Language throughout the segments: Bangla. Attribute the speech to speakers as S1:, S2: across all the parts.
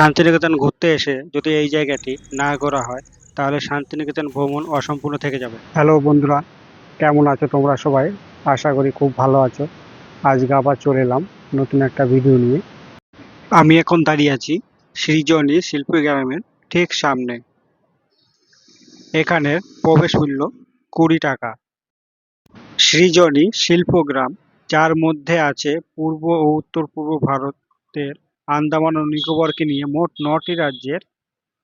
S1: শান্তিনিকেতন ঘুরতে এসে যদি এই জায়গাটি না ঘোরা হয় তাহলে শান্তিনিকেতন ভ্রমণ অসম্পূর্ণ থেকে যাবে। হ্যালো বন্ধুরা কেমন আছো তোমরা সবাই? আশা করি খুব ভালো আছো। আজকে আবার চলে এলাম নতুন একটা ভিডিও নিয়ে। আমি এখন দাঁড়িয়ে আছি সৃজনী শিল্পী গ্রামের ঠিক সামনে। এখানের প্রবেশ মূল্য কুড়ি টাকা। সৃজনী শিল্পগ্রাম যার মধ্যে আছে পূর্ব ও উত্তর পূর্ব ভারতের আন্দামান ও নিকোবরকে নিয়ে মোট নটি রাজ্যের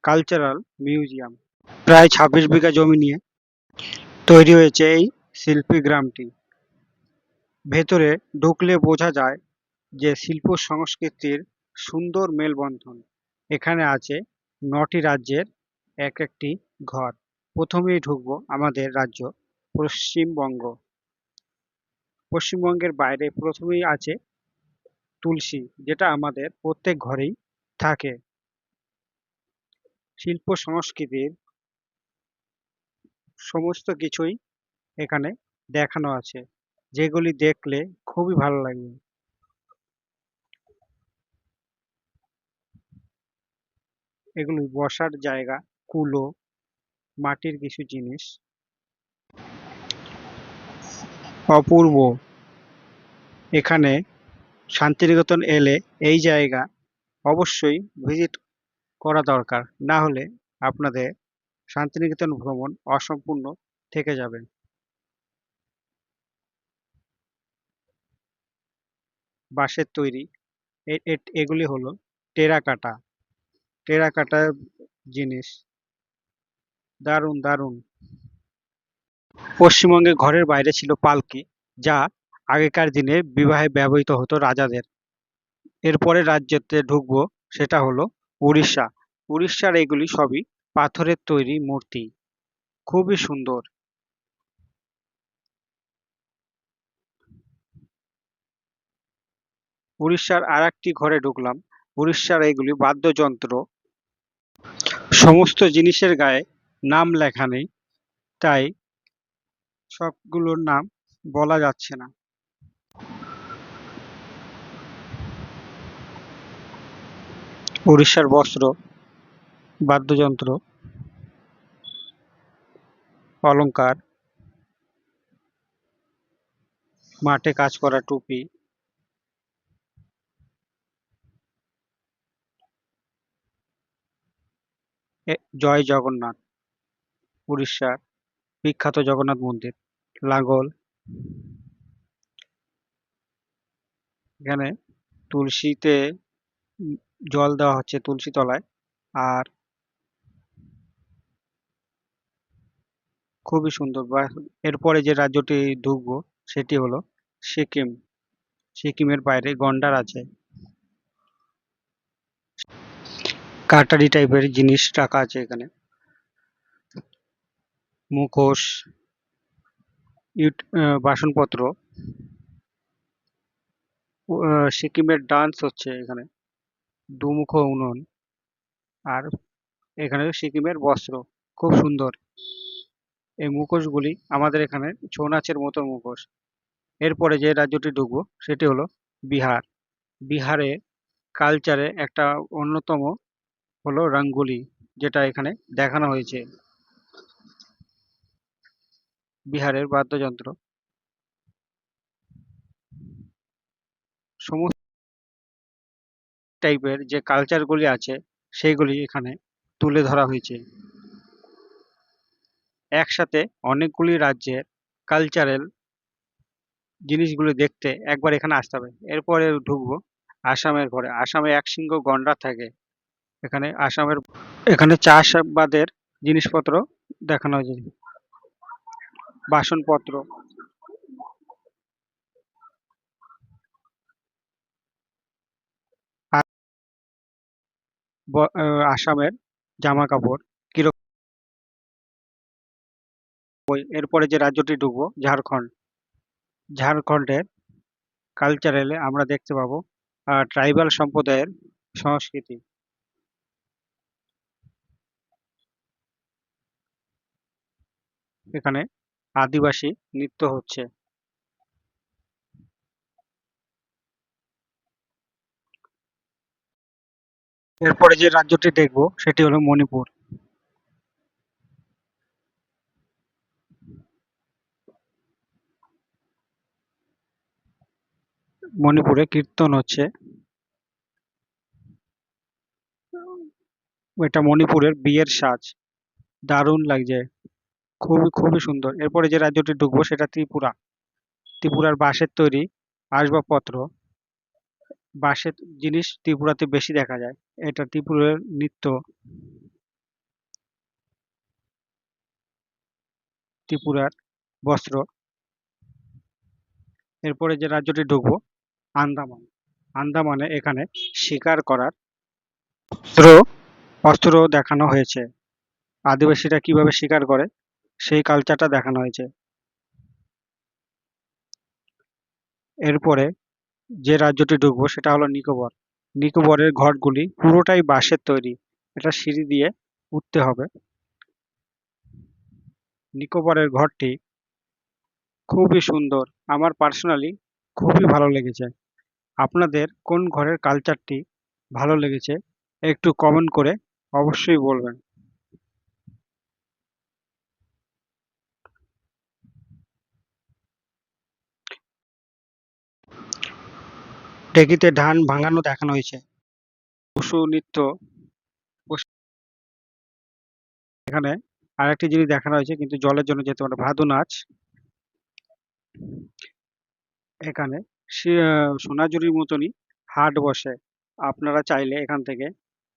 S1: কালচারাল মিউজিয়াম প্রায় ছাব্বিশ বিঘা জমি নিয়ে তৈরি হয়েছে এই শিল্পী গ্রামটি। ভেতরে ঢুকলে বোঝা যায় যে শিল্প সংস্কৃতির সুন্দর মেলবন্ধন। এখানে আছে নটি রাজ্যের এক একটি ঘর। প্রথমেই ঢুকবো আমাদের রাজ্য পশ্চিমবঙ্গ। পশ্চিমবঙ্গের বাইরে প্রথমেই আছে তুলসী, যেটা আমাদের প্রত্যেক ঘরেই থাকে। শিল্প সংস্কৃতির সমস্ত কিছুই এখানে দেখানো আছে, যেগুলি দেখলে খুবই ভালো লাগবে এগুলি বসার জায়গা, কুলো, মাটির কিছু জিনিস। অপূর্ব। এখানে শান্তিনিকেতন এলে এই জায়গা অবশ্যই ভিজিট করা দরকার। না হলে আপনাদের শান্তিনিকেতন ভ্রমণ অসম্পূর্ণ থেকে যাবে। বাঁশের তৈরি। এগুলি হলো টেরাকাটা। টেরাকাটা জিনিস। দারুণ দারুণ। পশ্চিমবঙ্গে ঘরের বাইরে ছিল পালকি, যা আগেকার দিনে বিবাহে ব্যবহৃত হতো রাজাদের। এরপরে রাজ্যতে ঢুকবো সেটা হলো উড়িষ্যা। উড়িষ্যার এগুলি সবই পাথরের তৈরি মূর্তি। খুবই সুন্দর। উড়িষ্যার আর একটি ঘরে ঢুকলাম। উড়িষ্যার এগুলি বাদ্যযন্ত্র। সমস্ত জিনিসের গায়ে নাম লেখা নেই, তাই সবগুলোর নাম বলা যাচ্ছে না। উড়িষ্যার বস্ত্র, বাদ্যযন্ত্র, অলংকার, মাঠে কাজ করা টুপি জয় জগন্নাথ, উড়িষ্যার বিখ্যাত জগন্নাথ মন্দির, লাঙ্গল। এখানে তুলসীতে জল দেওয়া হচ্ছে তুলসী তলায়। আর খুবই সুন্দর। এরপরে যে রাজ্যটি ঢুকবো সেটি হলো সিকিম। সিকিমের বাইরে গন্ডার আছে। কাটারি টাইপের জিনিস রাখা আছে এখানে। মুখোশ ইউট বাসনপত্র। সিকিমের ডান্স হচ্ছে এখানে। দুমুখ উনুন আর এখানে সিকিমের বস্ত্র। খুব সুন্দর। এই মুখোশগুলি আমাদের এখানে ছৌ নাচের মতো মুখোশ। এরপরে যে রাজ্যটি ঢুকবো সেটি হলো বিহার। বিহারে কালচারে একটা অন্যতম হলো রঙ্গোলি, যেটা এখানে দেখানো হয়েছে। বিহারের বাদ্যযন্ত্র। সমস্ত টাইপের যে কালচারগুলি আছে, সেইগুলি এখানে তুলে ধরা হয়েছে। একসাথে অনেকগুলি রাজ্যের কালচারাল জিনিসগুলো দেখতে একবার এখানে আসতে হবে। এরপরে ঢুকবো আসামের ঘরে। আসামে এক সিংহ গন্ডার থাকে। এখানে আসামের এখানে চাষাবাদের জিনিসপত্র দেখানো হয়েছে। বাসনপত্র। আসামের জামা কাপড় কীরকম এরপরে যে রাজ্যটি ঢুকবো, ঝাড়খণ্ড। ঝাড়খণ্ডের কালচারালে আমরা দেখতে পাবো ট্রাইবাল সম্প্রদায়ের সংস্কৃতি। এখানে আদিবাসী নৃত্য হচ্ছে। এরপরে যে রাজ্যটি দেখব, সেটি হলো মণিপুর। মণিপুরে কীর্তন হচ্ছে। এটা মণিপুরের বিয়ের সাজ। দারুণ লাগছে। খুবই খুবই সুন্দর। এরপরে যে রাজ্যটি ঢুকবো, সেটা ত্রিপুরা। ত্রিপুরার বাঁশের তৈরি আসবাবপত্র। বাঁশের জিনিস ত্রিপুরাতে বেশি দেখা যায়। এটা ত্রিপুরার নৃত্য। ত্রিপুরার বস্ত্র। এরপরে যে রাজ্যটি ঢুকবো, আন্দামান। আন্দামানে এখানে শিকার করার অস্ত্র অস্ত্র দেখানো হয়েছে। আদিবাসীরা কীভাবে শিকার করে, সেই কালচারটা দেখানো হয়েছে। এরপরে যে রাজ্যটি ঢুকবো সেটা হলো নিকোবর। নিকোবরের ঘরগুলি পুরোটাই বাঁশের তৈরি। এটা সিঁড়ি দিয়ে উঠতে হবে। নিকোবরের ঘরটি খুবই সুন্দর। আমার পার্সোনালি খুবই ভালো লেগেছে। আপনাদের কোন ঘরের কালচারটি ভালো লেগেছে একটু কমেন্ট করে অবশ্যই বলবেন। ঢেকিতে ধান ভাঙানো দেখানো হয়েছে। পশু নৃত্য এখানে আরেকটি জিনিস দেখানো হয়েছে কিন্তু জলের জন্য যেতে পারে ভাদু নাচ এখানে সোনাঝুরির মতনই হাট বসে। আপনারা চাইলে এখান থেকে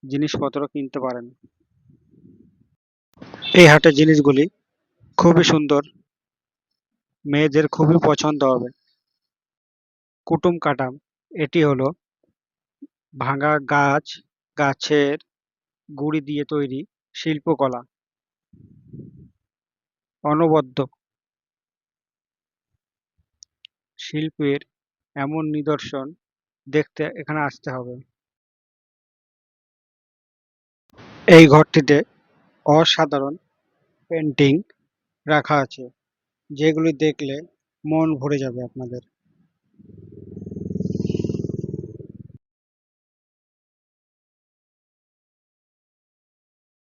S1: জিনিসপত্র কিনতে পারেন। এই হাটের জিনিসগুলি খুবই সুন্দর। মেয়েদের খুবই পছন্দ হবে। কুটুম কাটাম। এটি হলো ভাঙা গাছ, গাছের গুড়ি দিয়ে তৈরি শিল্পকলা। অনবদ্য। শিল্পের এমন নিদর্শন দেখতে এখানে আসতে হবে। এই ঘরটিতে অসাধারণ পেন্টিং রাখা আছে, যেগুলি দেখলে মন ভরে যাবে আপনাদের।